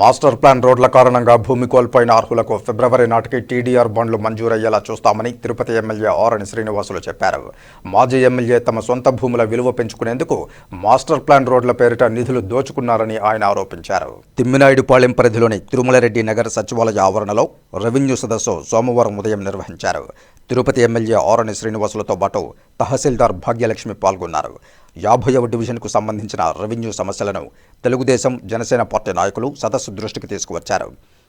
Master plan రోడ్ల కారణంగా భూమి కోల్పోయిన అర్హులకు ఫిబ్రవరి నాటికి టీడీఆర్ బండ్లు మంజూరయ్యేలా చూస్తామని తిరుపతి ఎమ్మెల్యే ఆరణి శ్రీనివాసులు చెప్పారు. మాజీ ఎమ్మెల్యే తమ సొంత భూముల విలువ పెంచుకునేందుకు మాస్టర్ ప్లాన్ రోడ్ల పేరిట నిధులు దోచుకున్నారని ఆయన ఆరోపించారు. తిమ్మినాయుడుపాళెం పరిధిలోని తిరుమలరెడ్డి నగర్ సచివాలయ ఆవరణలో రెవెన్యూ సదస్సు సోమవారం ఉదయం నిర్వహించారు. తిరుపతి ఎమ్మెల్యే ఆరణి శ్రీనివాసులతో పాటు తహసీల్దార్ భాగ్యలక్ష్మి పాల్గొన్నారు. యాభైవ డివిజన్కు సంబంధించిన రెవెన్యూ సమస్యలను తెలుగుదేశం జనసేన పార్టీ నాయకులు సదస్సు దృష్టికి తీసుకువచ్చారు.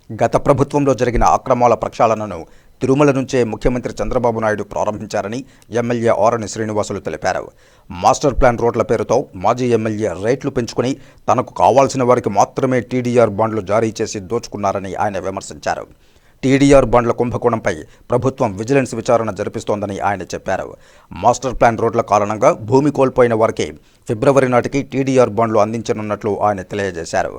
గత ప్రభుత్వంలో జరిగిన అక్రమాల ప్రక్షాళనను తిరుమల నుంచే ముఖ్యమంత్రి చంద్రబాబు నాయుడు ప్రారంభించారని ఎమ్మెల్యే ఆరణి శ్రీనివాసులు తెలిపారు. మాస్టర్ ప్లాన్ రోడ్ల పేరుతో మాజీ ఎమ్మెల్యే రేట్లు పెంచుకుని తనకు కావాల్సిన వారికి మాత్రమే టీడీఆర్ బాండ్లు జారీ చేసి దోచుకున్నారని ఆయన విమర్శించారు. టీడీఆర్ బాండ్ల కుంభకోణంపై ప్రభుత్వం విజిలెన్స్ విచారణ జరిపిస్తోందని ఆయన చెప్పారు. మాస్టర్ ప్లాన్ రోడ్ల కారణంగా భూమి కోల్పోయిన వారికి ఫిబ్రవరి నాటికి టీడీఆర్ బాండ్లు అందించనున్నట్లు ఆయన తెలియజేశారు.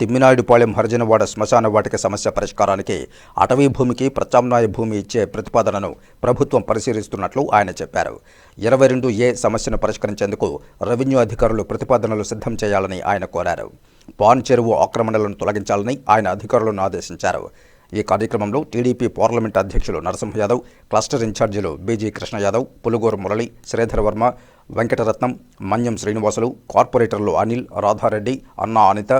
తిమ్మినాయుడుపాలెం హరిజనవాడ శ్మశాన వాటిక సమస్య పరిష్కారానికి అటవీ భూమికి ప్రత్యామ్నాయ భూమి ఇచ్చే ప్రతిపాదనను ప్రభుత్వం పరిశీలిస్తున్నట్లు ఆయన చెప్పారు. ఇరవై రెండు ఏ సమస్యను పరిష్కరించేందుకు రెవెన్యూ అధికారులు ప్రతిపాదనలు సిద్ధం చేయాలని ఆయన కోరారు. పాన్ చెరువు ఆక్రమణలను తొలగించాలని ఆయన అధికారులను ఆదేశించారు. ఈ కార్యక్రమంలో టీడీపీ పార్లమెంట్ అధ్యక్షులు నరసింహ యాదవ్ క్లస్టర్ ఇన్ఛార్జీలు బీజీ కృష్ణ యాదవ్ పులుగోరు మురళి శ్రీధర్ వర్మ వెంకటరత్నం మన్యం శ్రీనివాసులు కార్పొరేటర్లు అనిల్ రాధారెడ్డి అన్నా అనిత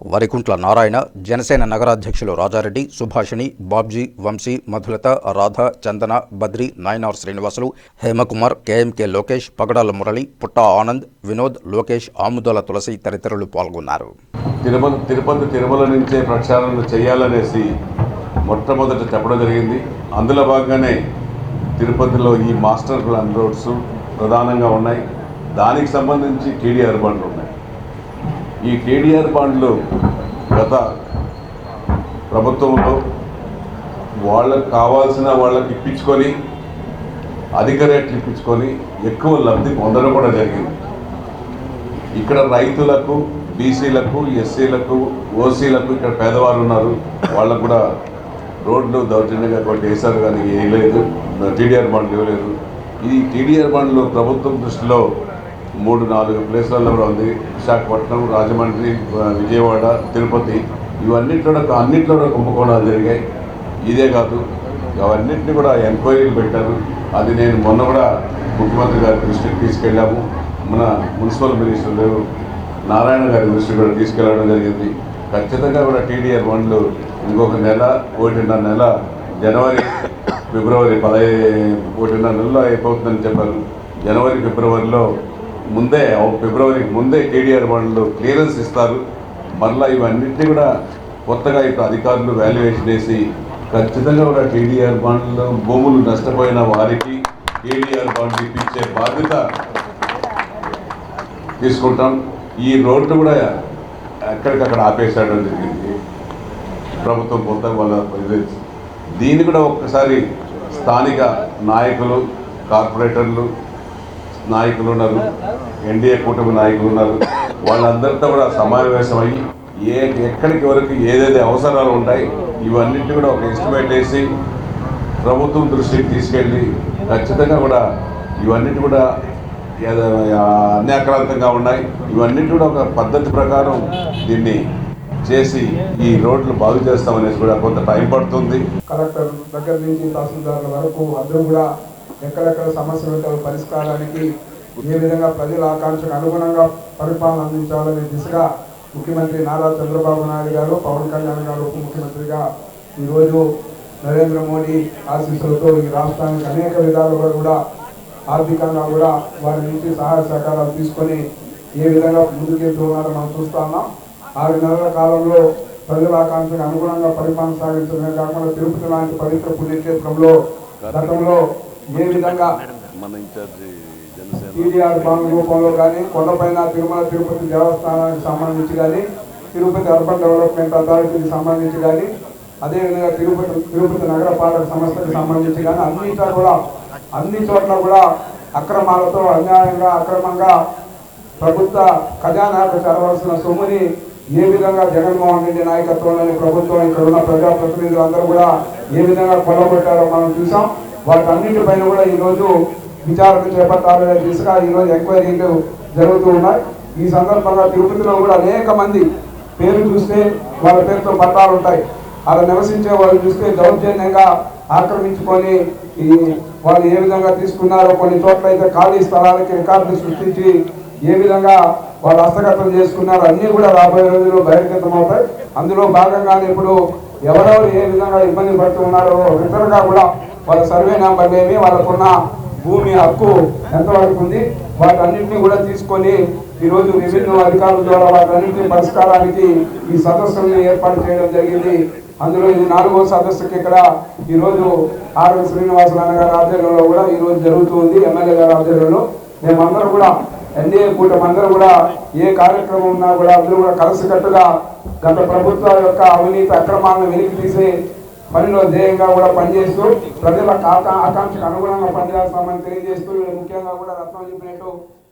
వరికుంట్ల నారాయణ జనసేన నగరాధ్యక్షులు రాజారెడ్డి సుభాషిణి బాబ్జీ వంశీ మధులత రాధ చందన బద్రి నాయనార్ శ్రీనివాసులు హేమకుమార్ కేఎంకే లోకేష్ పగడాల మురళి పుట్టా ఆనంద్ వినోద్ లోకేష్ ఆముదోల తులసి తదితరులు పాల్గొన్నారు. తిరుమల తిరుపతి తిరుమల నుంచే ప్రక్షాళన చేయాలనేసి మొట్టమొదట చెప్పడం జరిగింది. అందులో భాగంగానే తిరుపతిలో ఈ మాస్టర్ ప్లాన్ రోడ్స్ ప్రధానంగా ఉన్నాయి. దానికి సంబంధించి కేడీఆర్ బండ్లు ఉన్నాయి. ఈ కేడీఆర్ బాండ్లు గత ప్రభుత్వంలో వాళ్ళకు కావాల్సిన వాళ్ళకి ఇప్పించుకొని అధిక రేట్లు ఇప్పించుకొని ఎక్కువ లబ్ధి పొందడం కూడా జరిగింది. ఇక్కడ రైతులకు బీసీలకు ఎస్సీలకు ఓసీలకు ఇక్కడ పేదవారు ఉన్నారు. వాళ్ళకు కూడా రోడ్లు దౌర్జన్యంగా కొట్టి వేశారు కానీ వేయలేదు టీడీఆర్ బాండ్లు ఇవ్వలేదు. ఈ టీడీఆర్ బాండ్లు ప్రభుత్వం దృష్టిలో మూడు నాలుగు ప్లేసులలో కూడా ఉంది. విశాఖపట్నం రాజమండ్రి విజయవాడ తిరుపతి. ఇవన్నింటిలో అన్నింటిలో కూడా కుంభకోణాలు జరిగాయి. ఇదే కాదు అవన్నింటినీ కూడా ఎంక్వైరీలు పెట్టారు. అది నేను మొన్న కూడా ముఖ్యమంత్రి గారి దృష్టికి తీసుకెళ్ళాము. మన మున్సిపల్ మినిస్టర్ నారాయణ గారి దృష్టికి కూడా తీసుకెళ్ళడం జరిగింది. ఖచ్చితంగా కూడా టీడీఆర్ బండ్లు ఇంకొక నెల ఒకటిన్నర నెల జనవరి ఫిబ్రవరి పదహై ఒకటిన్నర నెలలో అయిపోతుందని చెప్పారు. జనవరి ఫిబ్రవరిలో ముందే ఫిబ్రవరికి ముందే టీడీఆర్ వాళ్ళు క్లియరెన్స్ ఇస్తారు. మరలా ఇవన్నింటినీ కూడా కొత్తగా ఇప్పుడు అధికారులు వాల్యుయేషన్ వేసి ఖచ్చితంగా కూడా కేడీఆర్ బాండ్లు భూములు నష్టపోయిన వారికి కేడీఆర్ బాండ్లు ఇప్పించే బాధ్యత తీసుకుంటాం. ఈ రోడ్డు కూడా ఎక్కడికక్కడ ఆపేసాడని జరిగింది. ప్రభుత్వం కొంత వాళ్ళ దీన్ని కూడా ఒక్కసారి స్థానిక నాయకులు కార్పొరేటర్లు నాయకులు ఉన్నారు ఎన్డీఏ కూటమి నాయకులు ఉన్నారు. వాళ్ళందరితో కూడా సమావేశం అయ్యి ఏ ఎక్కడికి వరకు ఏదైతే అవసరాలు ఉంటాయి ఇవన్నింటి కూడా ఒక ఎస్టిమేట్ వేసి ప్రభుత్వం దృష్టికి తీసుకెళ్ళి ఖచ్చితంగా కూడా ఇవన్నిటి కూడా అన్యాక్రాంతంగా ఉన్నాయి. ఇవన్నిటి కూడా ఒక పద్ధతి ప్రకారం దీన్ని చేసి ఈ రోడ్లు బాగు చేస్తామనేసి కూడా కొంత టైం పడుతుంది. కలెక్టర్ దగ్గర నుంచి తహసీల్దారుల వరకు అందరూ కూడా ఎక్కడెక్కడ సమస్యలు పరిష్కారానికి ఏ విధంగా ప్రజల ఆకాంక్షకు అనుగుణంగా పరిపాలన అందించాలనే దిశగా ముఖ్యమంత్రి నారా చంద్రబాబు నాయుడు గారు పవన్ కళ్యాణ్ గారు ఉప ముఖ్యమంత్రిగా ఈరోజు నరేంద్ర మోడీ ఆశీస్సులతో ఈ రాష్ట్రానికి అనేక విధాలుగా కూడా ఆర్థికంగా కూడా వారి నుంచి సహాయ సహకారాలు తీసుకొని ఏ విధంగా ముందుకెళ్తున్నారో మనం చూస్తా ఉన్నాం. ఆరు నెలల కాలంలో ప్రజల ఆకాంక్షకు అనుగుణంగా పరిపాలన సాగించడమే కాకుండా తిరుపతి లాంటి పవిత్ర పుణ్యక్షేత్రంలో గతంలో ఏ విధంగా టీడీఆర్ బాండ్ రూపంలో కానీ కొండపైన తిరుమల తిరుపతి దేవస్థానానికి సంబంధించి కానీ తిరుపతి అర్బన్ డెవలప్మెంట్ అథారిటీకి సంబంధించి కానీ అదేవిధంగా తిరుపతి తిరుపతి నగరపాలక సంస్థకి సంబంధించి కానీ అన్నింటా కూడా అన్ని చోట్ల కూడా అక్రమాలతో అన్యాయంగా అక్రమంగా ప్రభుత్వ ఖజానాకు చేరవలసిన సొమ్ముని ఏ విధంగా జగన్మోహన్ రెడ్డి నాయకత్వంలోని ప్రభుత్వం ఇక్కడ ఉన్న ప్రజాప్రతినిధులు అందరూ కూడా ఏ విధంగా కొల్లగొట్టారో మనం చూసాం. వాటన్నింటిపైన కూడా ఈరోజు విచారణ చేపట్టాలనే దిశగా ఈరోజు ఎంక్వైరీలు జరుగుతూ ఉన్నాయి. ఈ సందర్భంగా తిరుపతిలో కూడా అనేక మంది పేరు చూస్తే వాళ్ళ పేరుతో పట్టాలు ఉంటాయి. అలా నివసించే వాళ్ళు చూస్తే దౌర్జన్యంగా ఆక్రమించుకొని ఈ వాళ్ళు ఏ విధంగా తీసుకున్నారో కొన్ని చోట్ల అయితే ఖాళీ స్థలాలకి రికార్డులు సృష్టించి ఏ విధంగా వాళ్ళు హస్తగతం చేసుకున్నారో అన్నీ కూడా రాబోయే రోజుల్లో బహిర్గతం అవుతాయి అందులో భాగంగానే ఇప్పుడు ఎవరెవరు ఏ విధంగా ఇబ్బంది పడుతున్నారో రిటర్న్గా కూడా వాళ్ళ సర్వే నెంబర్లు ఏమి వాళ్ళకున్న భూమి హక్కు ఎంతవరకు ఉంది వాటన్నింటినీ కూడా తీసుకొని ఈరోజు రెవెన్యూ అధికారుల ద్వారా వాటన్నింటినీ పరిష్కారానికి ఈ సదస్సులను ఏర్పాటు చేయడం జరిగింది. అందులో ఇది నాలుగో సదస్సుకి ఇక్కడ ఈరోజు ఆర్ఎం శ్రీనివాసరావు గారి ఆధ్వర్యంలో కూడా ఈరోజు జరుగుతుంది ఎమ్మెల్యే గారి ఆధ్వర్యంలో. మేమందరం కూడా ఎన్డీఏ కూటమి అందరూ కూడా ఏ కార్యక్రమం ఉన్నా కూడా అందరూ కూడా కలిసికట్టుగా గత ప్రభుత్వాల యొక్క అవినీతి అక్రమాలను వెలికి తీసి పనిలో ధ్యేయంగా కూడా పనిచేస్తూ ప్రజల ఆకాంక్షకు అనుగుణంగా పనిచేస్తామని తెలియజేస్తూ ముఖ్యంగా కూడా రత్నం చెప్పినట్టు